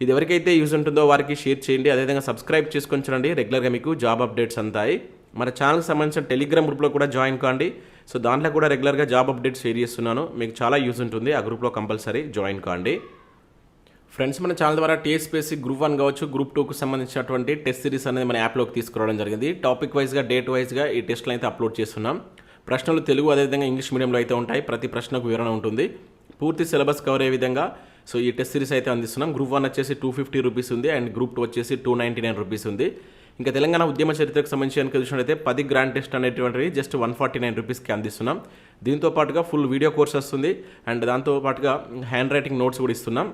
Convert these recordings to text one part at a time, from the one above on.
ఇది ఎవరికైతే యూజ్ ఉంటుందో వారికి షేర్ చేయండి. అదేవిధంగా సబ్స్క్రైబ్ చేసుకొని చూడండి. రెగ్యులర్గా మీకు జాబ్ అప్డేట్స్ అంతాయి మన ఛానల్కి సంబంధించిన టెలిగ్రామ్ గ్రూప్లో కూడా జాయిన్ కాండి. సో దాంట్లో కూడా రెగ్యులర్గా జాబ్ అప్డేట్స్ షేర్ చేస్తున్నాను. మీకు చాలా యూజ్ ఉంటుంది. ఆ గ్రూప్లో కంపల్సరీ జాయిన్ కాండి. ఫ్రెండ్స్ మన ఛానల్ ద్వారా టీఎస్పీఎస్సీ గ్రూప్ వన్ కావచ్చు గ్రూప్ టూకు సంబంధించినటువంటి టెస్ట్ సిరీస్ అనేది మన యాప్లోకి తీసుకురావడం జరిగింది. టాపిక్ వైజ్గా డేట్ వైజ్గా ఈ టెస్ట్లు అయితే అప్లోడ్ చేస్తున్నాం. ప్రశ్నలు తెలుగు అదేవిధంగా ఇంగ్లీష్ మీడియంలో అయితే ఉంటాయి. ప్రతి ప్రశ్నకు వివరణ ఉంటుంది. పూర్తి సిలబస్ కవర్ అయ్యే విధంగా సో ఈ టెస్ట్ సిరీస్ అయితే అందిస్తున్నాం. గ్రూప్ వన్ వచ్చేసి టూ ఫిఫ్టీ రూపీస్ ఉంది అండ్ గ్రూప్ టూ వచ్చేసి టూ నైంటీ నైన్ రూపీస్ ఉంది. ఇంకా తెలంగాణ ఉద్యమ చరిత్రకు సంబంధించి కనుక చూసినట్లయితే పది గ్రాండ్ టెస్ట్ అనేటువంటివి జస్ట్ వన్ ఫార్టీ నైన్ రూపీస్కి అందిస్తున్నాం. దీంతో పాటుగా ఫుల్ వీడియో కోర్స్ వస్తుంది అండ్ దాంతో పాటుగా హ్యాండ్ రైటింగ్ నోట్స్ కూడా ఇస్తున్నాం.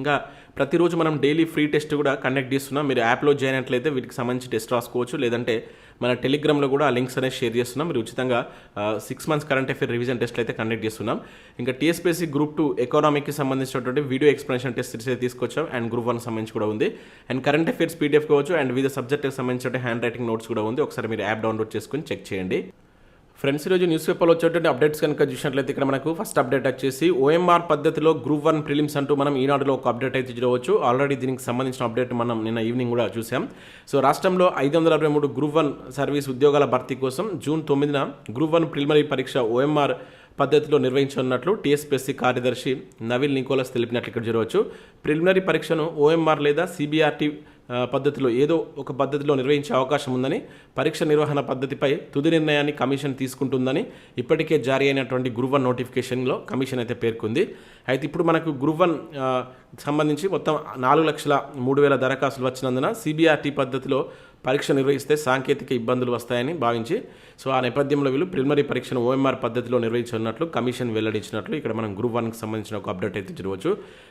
ఇంకా ప్రతిరోజు మనం డైలీ ఫ్రీ టెస్ట్ కూడా కండక్ట్ చేస్తున్నాం. మీరు యాప్లో జాయిన్ అయినట్లయితే వీటికి సంబంధించి టెస్ట్ రాసుకోవచ్చు. లేదంటే మన టెలిగ్రామ్లో కూడా ఆ లింక్స్ అనేది షేర్ చేస్తున్నాం. మీరు ఉచితంగా six months current affair revision టెస్ట్లు అయితే కండక్ట్ చేస్తున్నాం. ఇంకా టీఎస్పీసీ గ్రూప్ టూ ఎకనామిక్కి సంబంధించినటువంటి వీడియో ఎక్స్ప్లెనేషన్ టెస్ట్ అయితే తీసుకొచ్చాం. అండ్ గ్రూప్ వన్ సంబంధించి కూడా ఉంది. అండ్ కరెంట్ అఫేర్స్ పీడిఎఫ్ కావచ్చు అండ్ వివిధ సబ్జెక్ట్కి సంబంధించిన హ్యాండ్ రైటింగ్ నోట్స్ కూడా ఉంది. ఒకసారి మీరు యాప్ డౌన్లోడ్ చేసుకొని చెక్ చేయండి. ఫ్రెండ్స్ ఈరోజు న్యూస్ పేపర్లో వచ్చేటువంటి అప్డేట్స్ కనుక చూసినట్లయితే ఇక్కడ మనకు ఫస్ట్ అప్డేట్ వచ్చేసి ఓఎంఆర్ పద్ధతిలో గ్రూప్ వన్ ప్రిలిమ్స్ అంటూ మనం ఈనాడులో ఒక అప్డేట్ అయితే చూడవచ్చు. ఆల్రెడీ దీనికి సంబంధించిన అప్డేట్ మనం నిన్న ఈవినింగ్ కూడా చూసాం. సో రాష్ట్రంలో ఐదు వందల అరవై మూడు గ్రూప్ వన్ సర్వీస్ ఉద్యోగాల భర్తీ కోసం జూన్ తొమ్మిదిన గ్రూప్ వన్ ప్రిలిమరీ పరీక్ష ఓఎంఆర్ పద్ధతిలో నిర్వహించనున్నట్లు టీఎస్పీఎస్సీ కార్యదర్శి నవీల్ నికోలస్ తెలిపినట్లు ఇక్కడ చూడవచ్చు. ప్రిలిమినరీ పరీక్షను ఓఎంఆర్ లేదా సిబిఆర్టీ పద్ధతిలో ఏదో ఒక పద్ధతిలో నిర్వహించే అవకాశం ఉందని పరీక్ష నిర్వహణ పద్ధతిపై తుది నిర్ణయాన్ని కమిషన్ తీసుకుంటుందని ఇప్పటికే జారీ అయినటువంటి గ్రూప్ వన్ నోటిఫికేషన్లో కమిషన్ అయితే పేర్కొంది. అయితే ఇప్పుడు మనకు గ్రూప్ వన్ సంబంధించి మొత్తం నాలుగు లక్షల మూడు వేల దరఖాస్తులు వచ్చినందున సిబిఆర్టీ పద్ధతిలో పరీక్ష నిర్వహిస్తే సాంకేతిక ఇబ్బందులు వస్తాయని భావించి సో ఆ నేపథ్యంలో వీళ్ళు ప్రిలిమరీ పరీక్షను ఓఎంఆర్ పద్ధతిలో నిర్వహించనున్నట్లు కమిషన్ వెల్లడించినట్లు ఇక్కడ మనం గ్రూప్ వన్కి సంబంధించిన ఒక అప్డేట్ అయితే చూడవచ్చు.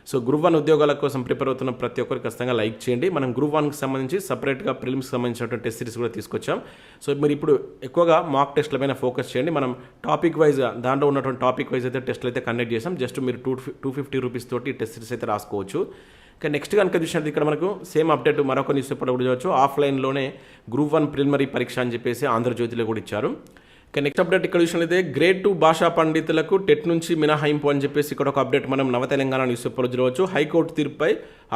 సో గ్రూప్ వన్ ఉద్యోగాల కోసం ప్రిపేర్ అవుతున్న ప్రతి ఒక్కరు ఖచ్చితంగా లైక్ చేయండి. మనం గ్రూప్ వన్కి సంబంధించి సపరేట్గా ప్రిలిమ్స్కి సంబంధించినటువంటి టెస్ట్ సిరీస్ కూడా తీసుకొచ్చాం. సో మీరు ఇప్పుడు ఎక్కువగా మాక్ టెస్ట్ల పైన ఫోకస్ చేయండి. మనం టాపిక్ వైజ్ దాంట్లో ఉన్నటువంటి టాపిక్ వైజ్ అయితే టెస్ట్లు అయితే కండక్ట్ చేసాం జస్ట్ మీరు టూ టూ ఫిఫ్టీ రూపీస్ తోటి టెస్ట్ సిరీస్ అయితే రాసుకోవచ్చు. ఇక నెక్స్ట్ కనుక చూసినట్టు ఇక్కడ మనకు సేమ్ అప్డేట్ మరొక న్యూస్ పేపర్లో కూడా చూడవచ్చు ఆఫ్లైన్లోనే గ్రూప్ వన్ ప్రిలిమరీ పరీక్ష అని చెప్పేసి ఆంధ్రజ్యోతిలో కూడా ఇచ్చారు. ఇక నెక్స్ట్ అప్డేట్ ఇక్కడ చూసినట్లయితే గ్రేడ్ టూ భాషా పండితులకు టెట్ నుంచి మినహాయింపు అని చెప్పేసి ఇక్కడ ఒక అప్డేట్ మనం నవ తెలంగాణ న్యూస్ పేపర్లో చూడవచ్చు. హైకోర్టు తీర్పుపై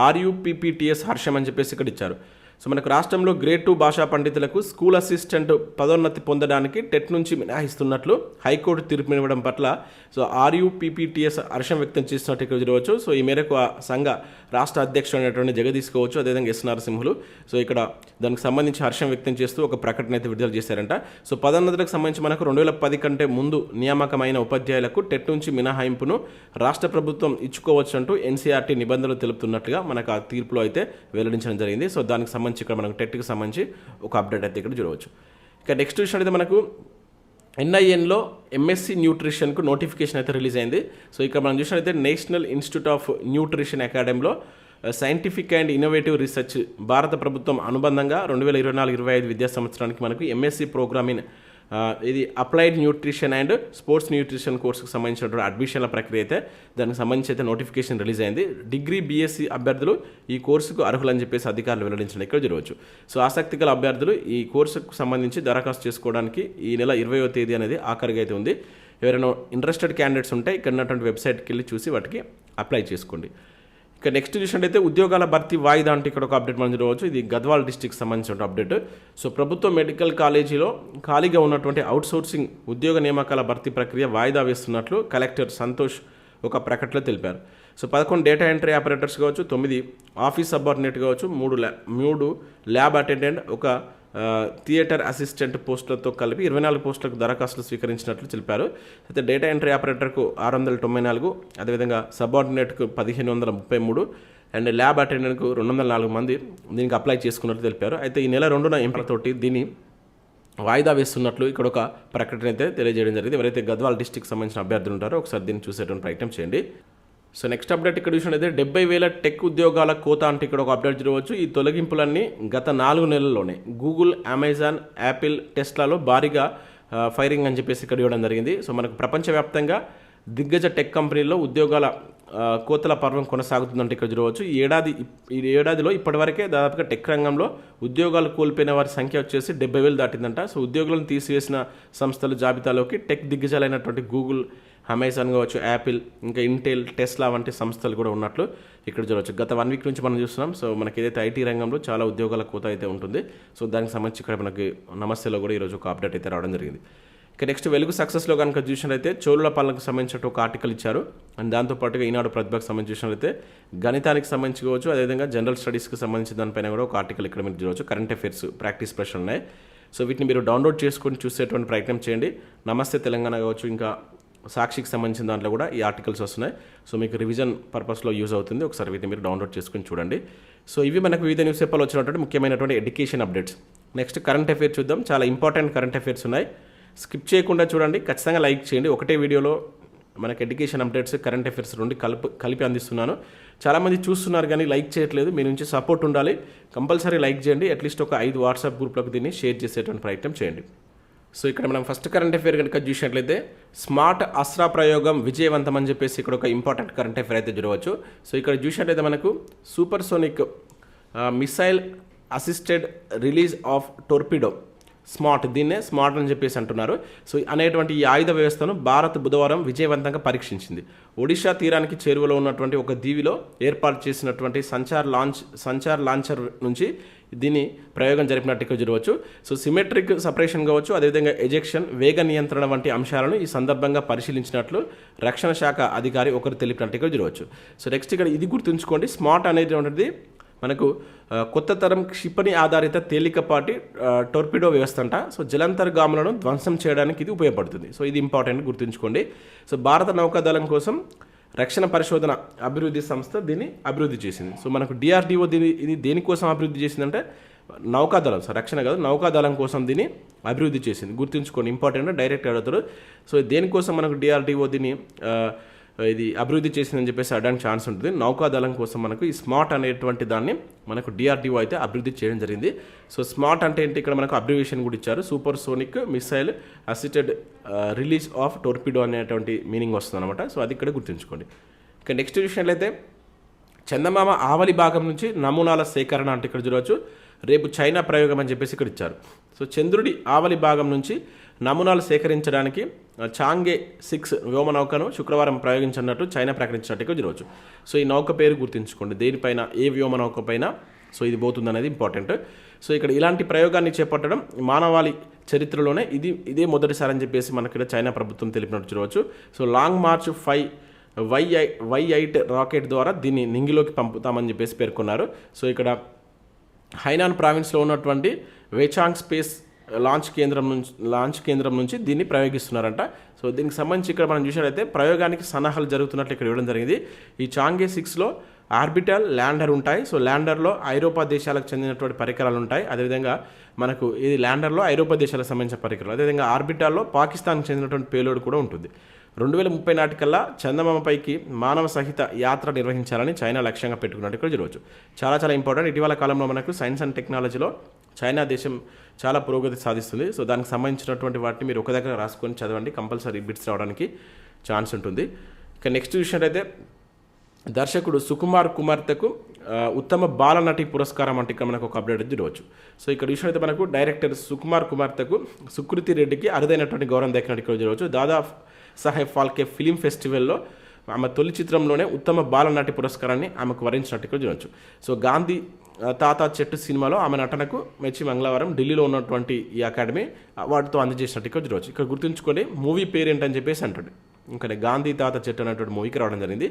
ఆర్యూపీపీటీఎస్ హర్షం అని చెప్పేసి ఇక్కడ ఇచ్చారు. సో మనకు రాష్ట్రంలో గ్రేడ్ టూ భాషా పండితులకు స్కూల్ అసిస్టెంట్ పదోన్నతి పొందడానికి టెట్ నుంచి మినహాయిస్తున్నట్లు హైకోర్టు తీర్పు ఇవ్వడం పట్ల సో ఆర్యూపీపీటీఎస్ హర్షం వ్యక్తం చేస్తున్నట్టు ఇక్కడ చూడవచ్చు. సో ఈ మేరకు ఆ సంఘ రాష్ట్ర అధ్యక్షుడు అయినటువంటి జగదీసుకోవచ్చు అదేవిధంగా ఎస్ నరసింహులు. సో ఇక్కడ దానికి సంబంధించి హర్షం వ్యక్తం చేస్తూ ఒక ప్రకటన అయితే విడుదల చేశారంట. సో పదోన్నతులకు సంబంధించి మనకు రెండు వేల పది కంటే ముందు నియామకమైన ఉపాధ్యాయులకు టెట్ నుంచి మినహాయింపును రాష్ట్ర ప్రభుత్వం ఇచ్చుకోవచ్చు అంటూ ఎన్సీఆర్టీ నిబంధనలు తెలుపుతున్నట్టుగా మనకు ఆ తీర్పులో అయితే వెల్లడించడం జరిగింది. సో దానికి సంబంధించి ఇక్కడ మనకు టెట్కి సంబంధించి ఒక అప్డేట్ అయితే ఇక్కడ చూడవచ్చు. ఇక నెక్స్ట్ విషయం అయితే మనకు ఎన్ఐఎన్లో ఎంఎస్సి న్యూట్రిషన్కు నోటిఫికేషన్ అయితే రిలీజ్ అయింది. సో ఇక్కడ మనం చూసినట్లయితే నేషనల్ ఇన్స్టిట్యూట్ ఆఫ్ న్యూట్రిషన్ అకాడమీలో సైంటిఫిక్ అండ్ ఇన్నోవేటివ్ రీసెర్చ్ భారత ప్రభుత్వం అనుబంధంగా రెండు వేల ఇరవై నాలుగు ఇరవై ఐదు విద్యా సంవత్సరానికి మనకు ఎంఎస్సి ప్రోగ్రామ్ ఇన్ ఇది applied nutrition and sports nutrition కోర్సుకు సంబంధించినటువంటి అడ్మిషన్ల ప్రక్రియ అయితే దానికి సంబంధించి అయితే నోటిఫికేషన్ రిలీజ్ అయింది. డిగ్రీ బీఎస్సీ అభ్యర్థులు ఈ కోర్సుకు అర్హులని చెప్పేసి అధికారులు వెల్లడించడం ఇక్కడ జరగవచ్చు. సో ఆసక్తి గల అభ్యర్థులు ఈ కోర్సుకు సంబంధించి దరఖాస్తు చేసుకోవడానికి ఈ నెల ఇరవయో తేదీ అనేది ఆఖరిగా అయితే ఉంది. ఎవరైనా ఇంట్రెస్టెడ్ క్యాండిడేట్స్ ఉంటే ఇక్కడ ఉన్నటువంటి వెబ్సైట్కి వెళ్ళి చూసి వాటికి అప్లై చేసుకోండి. ఇక నెక్స్ట్ చూసినట్టయితే ఉద్యోగాల భర్తీ వాయిదా అంటే ఇక్కడ ఒక అప్డేట్ మనం చూడవచ్చు. ఇది గద్వాల్ డిస్టిక్ సంబంధించిన అప్డేట్ సో ప్రభుత్వ మెడికల్ కాలేజీలో ఖాళీగా ఉన్నటువంటి అవుట్సోర్సింగ్ ఉద్యోగ నియామకాల భర్తీ ప్రక్రియ వాయిదా వేస్తున్నట్లు కలెక్టర్ సంతోష్ ఒక ప్రకటనలో తెలిపారు. సో పదకొండు డేటా ఎంట్రీ ఆపరేటర్స్ కావచ్చు తొమ్మిది ఆఫీస్ సబార్డినేట్ కావచ్చు మూడు ల్యా మూడు ల్యాబ్ అటెండెంట్ ఒక థియేటర్ అసిస్టెంట్ పోస్టులతో కలిపి ఇరవై నాలుగు పోస్టులకు దరఖాస్తులు స్వీకరించినట్లు తెలిపారు. అయితే డేటా ఎంట్రీ ఆపరేటర్కు ఆరు వందల తొంభై నాలుగు అదేవిధంగా సబార్డినేట్కు పదిహేను వందల ముప్పై మూడు అండ్ ల్యాబ్ అటెండెంట్కు రెండు వందల నాలుగు మంది దీనికి అప్లై చేసుకున్నట్లు తెలిపారు. అయితే ఈ నెల రెండున ఎంపికతోటి దీన్ని వాయిదా వేస్తున్నట్లు ఇక్కడ ఒక ప్రకటన అయితే తెలియజేయడం జరిగింది. ఎవరైతే గద్వాల్ డిస్టిక్ సంబంధించిన అభ్యర్థులు ఉంటారో ఒకసారి దీన్ని చూసేటువంటి ప్రయత్నం చేయండి. సో నెక్స్ట్ అప్డేట్ ఇక్కడ చూసినట్లయితే డెబ్బై వేల టెక్ ఉద్యోగాల కోత అంటే ఇక్కడ ఒక అప్డేట్ చూడవచ్చు. ఈ తొలగింపులన్నీ గత నాలుగు నెలల్లోనే. గూగుల్ అమెజాన్ యాపిల్ టెస్లాలో భారీగా ఫైరింగ్ అని చెప్పేసి ఇక్కడ ఇవ్వడం జరిగింది. సో మనకు ప్రపంచవ్యాప్తంగా దిగ్గజ టెక్ కంపెనీల్లో ఉద్యోగాల కోతల పర్వం కొనసాగుతుందంటే ఇక్కడ చూడవచ్చు. ఈ ఏడాది ఈ ఏడాదిలో ఇప్పటివరకే దాదాపుగా టెక్ రంగంలో ఉద్యోగాలు కోల్పోయిన వారి సంఖ్య వచ్చేసి డెబ్బై వేలు దాటిందంట. సో ఉద్యోగులను తీసివేసిన సంస్థల జాబితాలోకి టెక్ దిగ్గజాలైనటువంటి గూగుల్ అమెజాన్ కావచ్చు యాపిల్ ఇంకా ఇంటెల్ టెస్లా వంటి సంస్థలు కూడా ఉన్నట్లు ఇక్కడ చూడవచ్చు. గత వన్ వీక్ నుంచి మనం చూస్తున్నాం. సో మనకి ఏదైతే ఐటీ రంగంలో చాలా ఉద్యోగాల కోత అయితే ఉంటుంది. సో దానికి సంబంధించి ఇక్కడ మనకి నమస్తేలో కూడా ఈరోజు ఒక అప్డేట్ అయితే రావడం జరిగింది. ఇక నెక్స్ట్ వెలుగు సక్సెస్లో కనుక చూసినట్లయితే చోళుల పాలనకు సంబంధించిన ఒక ఆర్టికల్ ఇచ్చారు. అండ్ దాంతోపాటుగా ఈనాడు ప్రతిభకు సంబంధించి చూసినట్లయితే గణితానికి సంబంధించి కావచ్చు అదేవిధంగా జనరల్ స్టడీస్కి సంబంధించిన దానిపైన కూడా ఒక ఆర్టికల్ ఇక్కడ మీరు చూడవచ్చు. కరెంట్ అఫైర్స్ ప్రాక్టీస్ ప్రశ్నలు ఉన్నాయి. సో వీటిని మీరు డౌన్లోడ్ చేసుకొని చూసేటువంటి ప్రయత్నం చేయండి. నమస్తే తెలంగాణ కావచ్చు ఇంకా సాక్షికి సంబంధించిన దాంట్లో కూడా ఈ ఆర్టికల్స్ వస్తున్నాయి. సో మీకు రివిజన్ పర్పస్లో యూజ్ అవుతుంది. ఒకసారి వీటిని మీరు డౌన్లోడ్ చేసుకొని చూడండి. సో ఇవి మనకు వివిధ న్యూస్ పేపర్లు వచ్చినటువంటి ముఖ్యమైనటువంటి education updates. Next current affairs చూద్దాం. చాలా ఇంపార్టెంట్ కరెంట్ అఫైర్స్ ఉన్నాయి. స్కిప్ చేయకుండా చూడండి. ఖచ్చితంగా లైక్ చేయండి. ఒకటే వీడియోలో మనకి ఎడ్యుకేషన్ అప్డేట్స్ కరెంట్ అఫైర్స్ రెండు కలిపి కలిపి అందిస్తున్నాను. చాలామంది చూస్తున్నారు కానీ లైక్ చేయట్లేదు. మీ నుంచి సపోర్ట్ ఉండాలి. కంపల్సరీ లైక్ చేయండి. అట్లీస్ట్ ఒక ఐదు వాట్సాప్ గ్రూప్లకు దీన్ని షేర్ చేసేటువంటి ప్రయత్నం చేయండి. సో ఇక్కడ మనం ఫస్ట్ కరెంట్ అఫేర్ కనుక చూసినట్లయితే స్మార్ట్ అస్రా ప్రయోగం విజయవంతం అని చెప్పేసి ఇక్కడ ఒక ఇంపార్టెంట్ కరెంట్ అఫేర్ అయితే చూడవచ్చు. సో ఇక్కడ చూసినట్లయితే మనకు supersonic missile assisted release of torpedo smart దీన్నే స్మార్ట్ అని చెప్పేసి అంటున్నారు. సో అనేటువంటి ఈ ఆయుధ వ్యవస్థను భారత్ బుధవారం విజయవంతంగా పరీక్షించింది. ఒడిషా తీరానికి చేరువలో ఉన్నటువంటి ఒక దీవిలో ఏర్పాటు చేసినటువంటి సంచార్ లాంచ్ సంచార్ లాంచర్ నుంచి దీని ప్రయోగం జరిపినట్టు చూడవచ్చు. సో సిమెట్రిక్ సపరేషన్ కావచ్చు అదేవిధంగా ఎజెక్షన్ వేగ నియంత్రణ వంటి అంశాలను ఈ సందర్భంగా పరిశీలించినట్లు రక్షణ శాఖ అధికారి ఒకరు తెలిపినట్టుగా చూడవచ్చు. సో నెక్స్ట్ ఇక్కడ ఇది గుర్తుంచుకోండి. స్మార్ట్ అనేటువంటిది మనకు కొత్త తరం క్షిపణి ఆధారిత తేలికపాటి టోర్పిడో వ్యవస్థ అంట. సో జలాంతర్గాములను ధ్వంసం చేయడానికి ఇది ఉపయోగపడుతుంది. సో ఇది ఇంపార్టెంట్ గుర్తుంచుకోండి. సో భారత నౌకాదళం కోసం రక్షణ పరిశోధన అభివృద్ధి సంస్థ దీన్ని అభివృద్ధి చేసింది. సో మనకు డిఆర్డిఓ దీని ఇది దేనికోసం అభివృద్ధి చేసిందంటే నౌకాదళం సార్ రక్షణ కాదు నౌకాదళం కోసం దీన్ని అభివృద్ధి చేసింది. గుర్తుంచుకోండి ఇంపార్టెంట్ డైరెక్ట్ అడుగుతారు సో దేనికోసం మనకు డిఆర్డిఓ దీన్ని ఇది అభివృద్ధి చేసిందని చెప్పేసి అడడానికి ఛాన్స్ ఉంటుంది. నౌకాదళం కోసం మనకు ఈ స్మార్ట్ అనేటువంటి దాన్ని మనకు డిఆర్డిఓ అయితే అభివృద్ధి చేయడం జరిగింది. సో స్మార్ట్ అంటే ఏంటి? ఇక్కడ మనకు అబ్రివేషన్ కూడా ఇచ్చారు. Supersonic missile assisted release of torpedo అనేటువంటి మీనింగ్ వస్తుంది అనమాట సో అది ఇక్కడ గుర్తుంచుకోండి. ఇక నెక్స్ట్ అయితే చందమామ ఆవలి భాగం నుంచి నమూనాల సేకరణ అంటే ఇక్కడ చూడవచ్చు. రేపు చైనా ప్రయోగం అని చెప్పేసి ఇక్కడ ఇచ్చారు. సో చంద్రుడి ఆవలి భాగం నుంచి నమూనాలు సేకరించడానికి చాంగే సిక్స్ వ్యోమనౌకను శుక్రవారం ప్రయోగించినట్టు చైనా ప్రకటించినట్టు ఇక్కడ చూడవచ్చు. సో ఈ నౌక పేరు గుర్తుంచుకోండి. దేనిపైన ఏ వ్యోమనౌక పైన సో ఇది పోతుంది అనేది ఇంపార్టెంట్. సో ఇక్కడ ఇలాంటి ప్రయోగాన్ని చేపట్టడం మానవాళి చరిత్రలోనే ఇది ఇదే మొదటిసారి అని చెప్పేసి మనకి ఇక్కడ చైనా ప్రభుత్వం తెలిపినట్టు చూడవచ్చు. So Long March five Y Y eight rocket ద్వారా దీన్ని నింగిలోకి పంపుతామని చెప్పేసి పేర్కొన్నారు. సో ఇక్కడ హైనాన్ ప్రావిన్స్లో ఉన్నటువంటి వేచాంగ్ స్పేస్ లాంచ్ కేంద్రం నుంచి లాంచ్ కేంద్రం నుంచి దీన్ని ప్రయోగిస్తున్నారంట. సో దీనికి సంబంధించి ఇక్కడ మనం చూసినట్లయితే ప్రయోగానికి సన్నాహాలు జరుగుతున్నట్లు ఇక్కడ ఇవ్వడం జరిగింది. ఈ చాంగే సిక్స్లో ఆర్బిటల్ ల్యాండర్ ఉంటాయి. సో ల్యాండర్లో ఐరోపా దేశాలకు చెందినటువంటి పరికరాలు ఉంటాయి. అదేవిధంగా మనకు ఇది ల్యాండర్లో ఐరోపా దేశాలకు సంబంధించిన పరికరాలు. అదేవిధంగా ఆర్బిటాల్లో పాకిస్తాన్కి చెందినటువంటి పేలోడ్ కూడా ఉంటుంది. రెండు వేల ముప్పై నాటికల్లా చందమామపైకి మానవ సహిత యాత్ర నిర్వహించాలని చైనా లక్ష్యంగా పెట్టుకున్నట్టు ఇక్కడ చూడవచ్చు చాలా చాలా ఇంపార్టెంట్. ఇటీవల కాలంలో మనకు సైన్స్ అండ్ టెక్నాలజీలో చైనా దేశం చాలా పురోగతి సాధిస్తుంది. సో దానికి సంబంధించినటువంటి వాటిని మీరు ఒక దగ్గర రాసుకొని చదవండి. కంపల్సరీ బిట్స్ రావడానికి ఛాన్స్ ఉంటుంది. ఇక నెక్స్ట్ చూసినట్టయితే దర్శకుడు సుకుమార్ కుమార్తెకు ఉత్తమ బాలనటి పురస్కారం అంటే ఇక్కడ మనకు ఒక అప్డేట్ చూడవచ్చు సో ఇక్కడ చూసినట్లయితే మనకు డైరెక్టర్ సుకుమార్ కుమార్తెకు సుకృతి రెడ్డికి అరుదైనటువంటి గౌరవం దక్కినట్టు ఇక్కడ చూడవచ్చు దాదాపు సాహెబ్ ఫాల్కే ఫిలిం ఫెస్టివల్లో ఆమె తొలి చిత్రంలోనే ఉత్తమ బాలనాటి పురస్కారాన్ని ఆమెకు వరించినట్టు ఇక్కడ చూడవచ్చు సో గాంధీ తాత చెట్టు సినిమాలో ఆమె నటనకు మెచ్చి మంగళవారం ఢిల్లీలో ఉన్నటువంటి ఈ అకాడమీ అవార్డుతో అందజేసినట్టు ఇక్కడ చూడవచ్చు ఇక్కడ గుర్తుంచుకోండి మూవీ పేరు ఏంటని చెప్పేసి అంటాడు. ఇంకా గాంధీ తాత చెట్టు అనేటువంటి మూవీకి రావడం జరిగింది.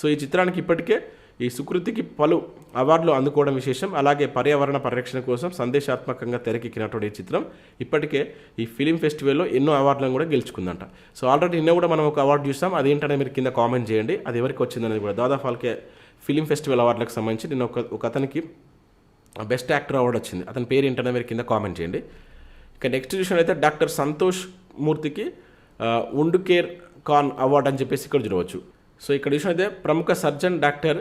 సో ఈ చిత్రానికి ఇప్పటికే ఈ సుకృతికి పలు అవార్డులు అందుకోవడం విశేషం. అలాగే పర్యావరణ పరిరక్షణ కోసం సందేశాత్మకంగా తెరకెక్కినటువంటి ఈ చిత్రం ఇప్పటికే ఈ ఫిలిం ఫెస్టివల్లో ఎన్నో అవార్డులను కూడా గెలుచుకుందంట. సో ఆల్రెడీ నిన్న కూడా మనం ఒక అవార్డు చూస్తాం అదేంటనే మీరు కింద కామెంట్ చేయండి. అది ఎవరికి వచ్చిందనేది కూడా. దాదా ఫాల్కే ఫిలిం ఫెస్టివల్ అవార్డులకు సంబంధించి నిన్న ఒక ఒక అతనికి బెస్ట్ యాక్టర్ అవార్డు వచ్చింది. అతని పేరు ఏంటనే మీరు కింద కామెంట్ చేయండి. ఇక నెక్స్ట్ చూసినట్లయితే డాక్టర్ సంతోష్ మూర్తికి ఉండు కేర్ కాన్ అవార్డు అని చెప్పేసి ఇక్కడ చూడవచ్చు. సో ఇక్కడ చూసినైతే ప్రముఖ సర్జన్ డాక్టర్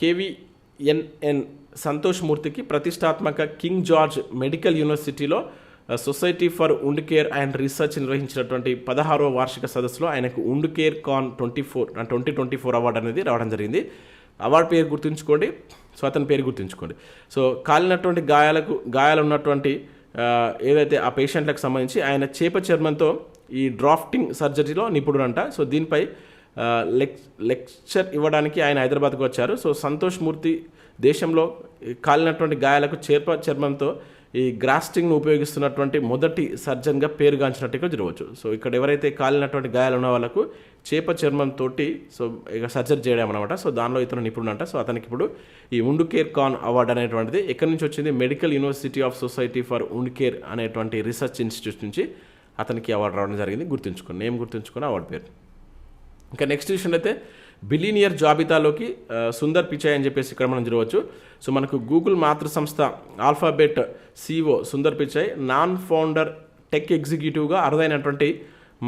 కేవీఎన్ఎన్ సంతోష్ మూర్తికి ప్రతిష్టాత్మక కింగ్ జార్జ్ మెడికల్ యూనివర్సిటీలో Society for Wound Care and Research నిర్వహించినటువంటి పదహారవ వార్షిక సదస్సులో ఆయనకు Wound Care con twenty four twenty twenty four award అనేది రావడం జరిగింది. అవార్డు పేరు గుర్తుంచుకోండి సో అతని పేరు గుర్తుంచుకోండి. సో కాలినటువంటి గాయాలకు గాయాలు ఉన్నటువంటి ఏదైతే ఆ పేషెంట్లకు సంబంధించి ఆయన చేప చర్మంతో ఈ డ్రాఫ్టింగ్ సర్జరీలో నిపుణుడంట. సో దీనిపై లెక్ లెక్చర్ ఇవ్వడానికి ఆయన హైదరాబాద్కు వచ్చారు. సో సంతోష్ మూర్తి దేశంలో కాలినటువంటి గాయాలకు చేప చర్మంతో ఈ గ్రాస్టింగ్ను ఉపయోగిస్తున్నటువంటి మొదటి సర్జన్గా పేరుగాంచినట్టుగా జరగవచ్చు సో ఇక్కడ ఎవరైతే కాలినటువంటి గాయాలు ఉన్న వాళ్ళకు చేప చర్మంతో సో ఇక సర్జరీ చేయడం అనమాట సో దానిలో ఇతను నిపుణుడు అంట. సో అతనికి ఇప్పుడు ఈ ఉండు కేర్ కాన్ అవార్డు అనేటువంటిది. ఎక్కడి నుంచి వచ్చింది? Medical University of Society for Wound Care అనేటువంటి రీసెర్చ్ ఇన్స్టిట్యూట్ నుంచి అతనికి అవార్డు రావడం జరిగింది. గుర్తుంచుకోండి. నేమ్ గుర్తుంచుకుని అవార్డు పేరు. ఇంకా నెక్స్ట్ విషయంలో అయితే బిలీనియర్ జాబితాలోకి సుందర్ పిచాయ్ అని చెప్పేసి ఇక్కడ మనం చూడవచ్చు. సో మనకు గూగుల్ మాతృ సంస్థ Alphabet CEO Sundar Pichai non founder tech ఎగ్జిక్యూటివ్గా అరుదైనటువంటి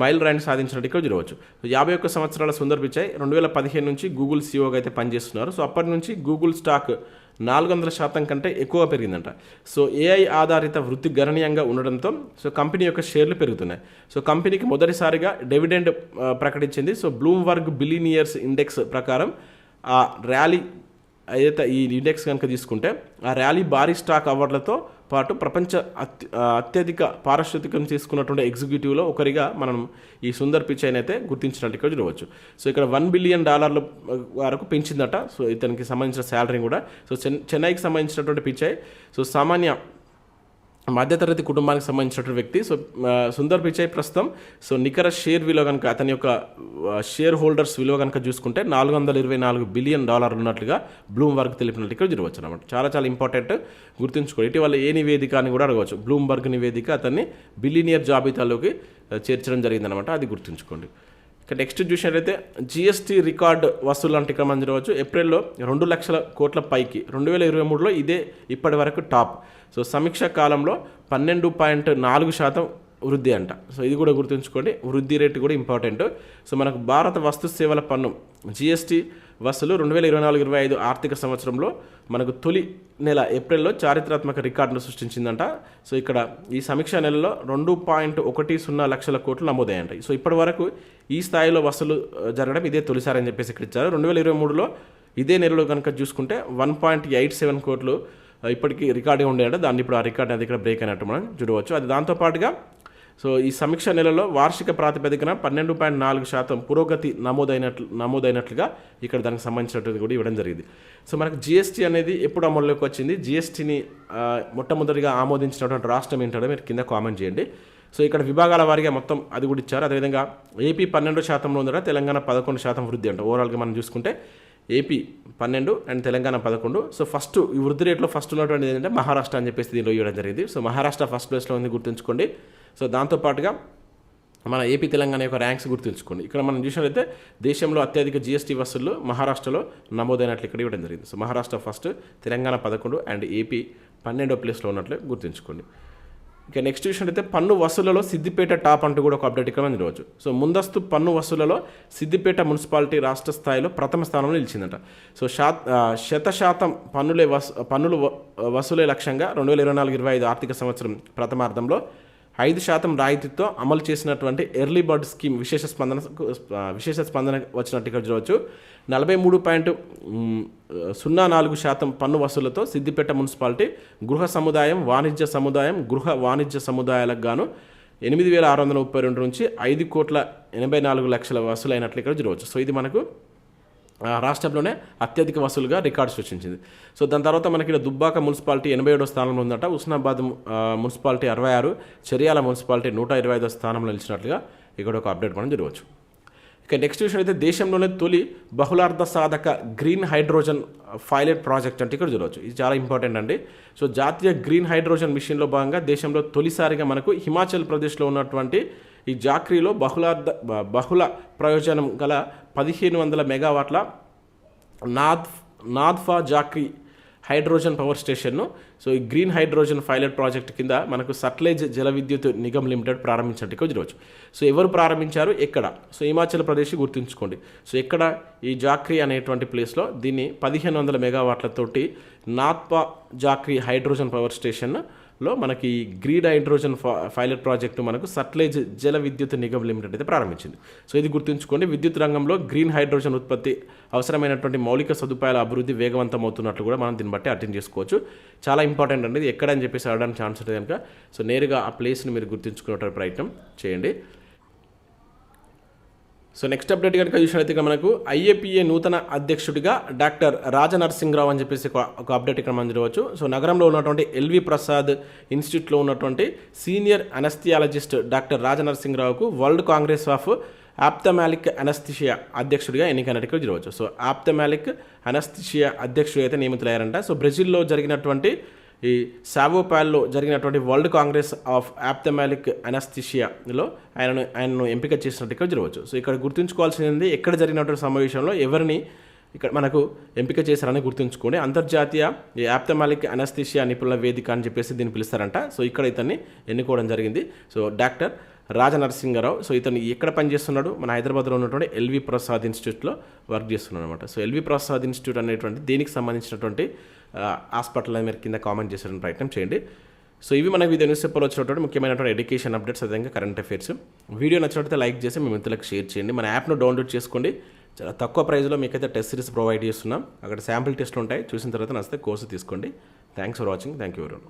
మైల్ ర్యాంక్ సాధించినట్టు ఇక్కడ చూడవచ్చు. యాభై ఒక్క సంవత్సరాల సుందర్ పిచాయ్ రెండు వేల పదిహేను నుంచి గూగుల్ సీఓగా అయితే పనిచేస్తున్నారు. సో అప్పటి నుంచి గూగుల్ స్టాక్ నాలుగు వందల శాతం కంటే ఎక్కువ పెరిగిందంట. సో ఏఐ ఆధారిత వృత్తి గణనీయంగా ఉండడంతో సో కంపెనీ యొక్క షేర్లు పెరుగుతున్నాయి. సో కంపెనీకి మొదటిసారిగా డివిడెండ్ ప్రకటించింది. సో బ్లూమ్వర్గ్ బిలీనియర్స్ ఇండెక్స్ ప్రకారం ఆ ర్యాలీ ఏదైతే ఈ ఇండెక్స్ కనుక తీసుకుంటే ఆ ర్యాలీ భారీ స్టాక్ అవార్డులతో పాటు ప్రపంచ అత్య అత్యధిక పారిశ్రామికం తీసుకున్నటువంటి ఎగ్జిక్యూటివ్లో ఒకరిగా మనం ఈ సుందర్ పిచైని అయితే గుర్తించినట్టు ఇక్కడ చూడవచ్చు. సో ఇక్కడ వన్ బిలియన్ డాలర్ల వరకు పెంచిందట. సో ఇతనికి సంబంధించిన శాలరీ కూడా. సో చెన్ చెన్నైకి సంబంధించినటువంటి పిచై సో సామాన్య మధ్యతరగతి కుటుంబానికి సంబంధించిన వ్యక్తి. సో సుందర్ పిచాయ్ ప్రస్తుతం. సో నికర షేర్ విలువ కనుక అతని యొక్క షేర్ హోల్డర్స్ విలువ కనుక చూసుకుంటే నాలుగు వందల ఇరవై నాలుగు బిలియన్ డాలర్లు ఉన్నట్లుగా బ్లూమ్ తెలిపినట్టు ఇక్కడ చూడవచ్చు అనమాట చాలా చాలా ఇంపార్టెంట్ గుర్తుంచుకోండి. ఇటీవల ఏ నివేదిక అని కూడా అడగవచ్చు. బ్లూమ్బర్గ్ నివేదిక అతన్ని బిలినియర్ జాబితాలోకి చేర్చడం జరిగిందనమాట అది గుర్తుంచుకోండి. ఇక నెక్స్ట్ చూసినట్లయితే జిఎస్టీ రికార్డ్ వసూలు అంటే ఇక్కడ మనం చూడవచ్చు. ఏప్రిల్లో రెండు లక్షల కోట్ల పైకి రెండు వేల ఇరవై మూడులో ఇదే ఇప్పటి వరకు టాప్ సో సమీక్ష కాలంలో పన్నెండు పాయింట్ నాలుగు శాతం వృద్ధి అంట. సో ఇది కూడా గుర్తుంచుకోండి వృద్ధి రేటు కూడా ఇంపార్టెంట్. సో మనకు భారత వస్తు సేవల పన్ను జిఎస్టీ వసూలు రెండు వేల ఇరవై నాలుగు ఇరవై ఐదు ఆర్థిక సంవత్సరంలో మనకు తొలి నెల ఏప్రిల్లో చారిత్రాత్మక రికార్డును సృష్టించిందంట. సో ఇక్కడ ఈ సమీక్ష నెలలో రెండు పాయింట్ ఒకటి సున్నా లక్షల కోట్లు నమోదయ్యాయి సో ఇప్పటి వరకు ఈ స్థాయిలో వసూలు జరగడం ఇదే తొలిసారి అని చెప్పేసి ఇక్కడ ఇచ్చారు. రెండు వేల ఇరవై మూడులో ఇదే నెలలో కనుక చూసుకుంటే వన్ పాయింట్ ఎయిట్ సెవెన్ కోట్లు ఇప్పటికీ రికార్డే ఉండేట దాన్ని ఇప్పుడు ఆ రికార్డ్ అది ఇక్కడ బ్రేక్ అయినట్టు మనం చూడవచ్చు. అది దాంతోపాటుగా సో ఈ సమీక్ష నెలలో వార్షిక ప్రాతిపదికన పన్నెండు పాయింట్ నాలుగు శాతం పురోగతి నమోదైనట్లు నమోదైనట్లుగా ఇక్కడ దానికి సంబంధించినటువంటి కూడా ఇవ్వడం జరిగింది. సో మనకు జిఎస్టీ అనేది ఎప్పుడు అమల్లోకి వచ్చింది? జిఎస్టీని మొట్టమొదటిగా ఆమోదించినటువంటి రాష్ట్రం ఏంటో మీరు కింద కామెంట్ చేయండి. సో ఇక్కడ విభాగాల వారిగా మొత్తం అది కూడా ఇచ్చారు. అదేవిధంగా ఏపీ పన్నెండు శాతంలో ఉందట తెలంగాణ పదకొండు శాతం వృద్ధి అంట. ఓవరాల్గా మనం చూసుకుంటే ఏపీ పన్నెండు అండ్ తెలంగాణ పదకొండు. సో ఫస్ట్ ఈ వృద్ధి రేట్లో ఫస్ట్ ఉన్నటువంటిది ఏంటంటే మహారాష్ట్ర అని చెప్పేసి దీనిలో ఇవ్వడం జరిగింది. సో మహారాష్ట్ర ఫస్ట్ ప్లేస్లో ఉంది గుర్తుంచుకోండి. సో దాంతోపాటుగా మన ఏపీ తెలంగాణ యొక్క ర్యాంక్స్ గుర్తుంచుకోండి ఇక్కడ మనం చూసినట్లయితే దేశంలో అత్యధిక జీఎస్టీ వసూళ్ళు మహారాష్ట్రలో నమోదైనట్లు ఇక్కడ ఇవ్వడం జరిగింది. సో మహారాష్ట్ర ఫస్ట్ తెలంగాణ పదకొండు అండ్ ఏపీ పన్నెండో ప్లేస్లో ఉన్నట్లు గుర్తుంచుకోండి ఇక నెక్స్ట్ చూసినట్లయితే పన్ను వసూళ్ళలో సిద్దిపేట టాప్ అంటూ కూడా ఒక అప్డేట్ ఇక్కడ మనం చూడవచ్చు. సో ముందస్తు పన్ను వసూళ్ళలో సిద్దిపేట మున్సిపాలిటీ రాష్ట్ర స్థాయిలో ప్రథమ స్థానంలో నిలిచిందట. సో శాత శత శాతం పన్నులే వసూ పన్నులు వ- వసూలే లక్ష్యంగా రెండు వేల ఇరవై నాలుగు ఇరవై ఐదు ఆర్థిక సంవత్సరం ప్రథమార్థంలో ఐదు శాతం రాయితీతో అమలు చేసినటువంటి ఎర్లీ బర్డ్ స్కీమ్ విశేష స్పందన విశేష స్పందన వచ్చినట్టు ఇక్కడ చూడవచ్చు. నలభై మూడు పాయింట్ సున్నా నాలుగు శాతం పన్ను వసూలతో సిద్దిపేట మున్సిపాలిటీ గృహ సముదాయం వాణిజ్య సముదాయం గృహ వాణిజ్య సముదాయాలకు గాను ఎనిమిది వేల ఆరు వందల ముప్పై రెండు నుంచి ఐదు కోట్ల ఎనభై నాలుగు లక్షల వసూలైనట్లు ఇక్కడ చూడవచ్చు. సో ఇది మనకు రాష్ట్రంలోనే అత్యధిక వసూలుగా రికార్డు సృష్టించింది. సో దాని తర్వాత మనకి ఇక్కడ దుబ్బాక మున్సిపాలిటీ ఎనభై ఏడో స్థానంలో ఉందట. ఉస్నాబాద్ మున్సిపాలిటీ అరవై ఆరు చర్యాల మున్సిపాలిటీ నూట ఇరవై ఐదో స్థానంలో నిలిచినట్లుగా ఇక్కడ ఒక అప్డేట్ మనం జరగవచ్చు ఇక నెక్స్ట్ విషయం అయితే దేశంలోనే తొలి బహుళార్థ సాధక గ్రీన్ హైడ్రోజన్ పైలట్ ప్రాజెక్ట్ అంటే ఇక్కడ చూడవచ్చు. ఇది చాలా ఇంపార్టెంట్ అండి. సో జాతీయ గ్రీన్ హైడ్రోజన్ మిషన్లో భాగంగా దేశంలో తొలిసారిగా మనకు హిమాచల్ ప్రదేశ్లో ఉన్నటువంటి ఈ జాక్రీలో బహుళార్థ బహుళ ప్రయోజనం గల పదిహేను వందల మెగావాట్ల నాద్ నాద్ఫా జాక్రీ హైడ్రోజన్ పవర్ స్టేషన్ను. సో ఈ గ్రీన్ హైడ్రోజన్ పైలట్ ప్రాజెక్ట్ కింద మనకు సట్లేజ్ జల విద్యుత్ నిగమ్ లిమిటెడ్ ప్రారంభించడానికి జరగవచ్చు సో ఎవరు ప్రారంభించారు? ఎక్కడ? సో హిమాచల్ ప్రదేశ్ గుర్తుంచుకోండి. సో ఎక్కడ? ఈ జాక్రీ అనేటువంటి ప్లేస్లో దీన్ని పదిహేను వందల మెగావాట్లతోటి Nathpa Jhakri hydrogen power station లో మనకి గ్రీడ్ హైడ్రోజన్ పైలట్ ప్రాజెక్టు మనకు సట్లేజ్ జల విద్యుత్ నిగమ్ లిమిటెడ్ అయితే ప్రారంభించింది. సో ఇది గుర్తుంచుకోండి విద్యుత్ రంగంలో గ్రీన్ హైడ్రోజన్ ఉత్పత్తి అవసరమైనటువంటి మౌలిక సదుపాయాల అభివృద్ధి వేగవంతం అవుతున్నట్లు కూడా మనం దీన్ని బట్టి అటెండ్ చేసుకోవచ్చు. చాలా ఇంపార్టెంట్ అండి ఎక్కడని ఎక్కడ అని చెప్పేసి అడగడానికి ఛాన్స్ ఉంటుంది కనుక. సో నేరుగా ఆ ప్లేస్ని మీరు గుర్తుంచుకునే ప్రయత్నం చేయండి. సో నెక్స్ట్ అప్డేట్ కనుక చూసినట్లయితే ఇక్కడ మనకు ఐఏపీఏ నూతన అధ్యక్షుడిగా డాక్టర్ రాజనరసింహరావు అని చెప్పేసి ఒక అప్డేట్ ఇక్కడ మనం చూడవచ్చు. సో నగరంలో ఉన్నటువంటి ఎల్వి ప్రసాద్ ఇన్స్టిట్యూట్లో ఉన్నటువంటి senior anaesthesiologist doctor రాజనరసింహరావుకు World Congress of Ophthalmic Anaesthesia అధ్యక్షుడిగా ఎన్నికైనట్టుగా చూడవచ్చు. సో ఆప్తమాలిక్ అనస్థిషియా అధ్యక్షుడు అయితే నియమితులయ్యారంట. సో బ్రెజిల్లో జరిగినటువంటి ఈ సావోపాల్లో జరిగినటువంటి వరల్డ్ కాంగ్రెస్ ఆఫ్ యాప్థమాలిక్ అనస్థిషియాలో ఆయనను ఆయనను ఎంపిక చేసినట్టుగా జరగవచ్చు. సో ఇక్కడ గుర్తుంచుకోవాల్సింది ఎక్కడ జరిగినటువంటి సమావేశంలో ఎవరిని ఇక్కడ మనకు ఎంపిక చేశారని గుర్తుంచుకోండి. అంతర్జాతీయ ఈ అనస్థిషియా నిపుణుల వేదిక అని చెప్పేసి దీన్ని పిలుస్తారంట. సో ఇక్కడ ఇతన్ని ఎన్నుకోవడం జరిగింది. సో డాక్టర్ రాజనరసింహరావు సో ఇతను ఎక్కడ పనిచేస్తున్నాడు? మన హైదరాబాద్లో ఉన్నటువంటి ఎల్వి ప్రసాద్ ఇన్స్టిట్యూట్లో వర్క్ చేస్తున్నాడు అనమాట సో ఎల్వి ప్రసాద్ ఇన్స్టిట్యూట్ అనేటువంటి దీనికి సంబంధించినటువంటి హాస్పిటల్ మీరు కింద కామెంట్ చేసే ప్రయత్నం చేయండి. సో ఇవి మనకి వివిధ న్యూస్ పేపర్లో వచ్చినటువంటి ముఖ్యమైనటువంటి ఎడ్యుకేషన్ అప్డేట్స్ అదేవిధంగా కరెంట్ అఫైర్స్ వీడియో నచ్చినట్లయితే లైక్ చేసి మీ మిత్రులకు షేర్ చేయండి. మన యాప్ను డౌన్లోడ్ చేసుకోండి. చాలా తక్కువ ప్రైస్లో మీకైతే టెస్ట్ సిరీస్ ప్రొవైడ్ చేస్తున్నాం. అక్కడ శాంపిల్ టెస్ట్లు ఉంటాయి. చూసిన తర్వాత నచ్చితే కోర్సు తీసుకోండి. Thanks for watching thank you very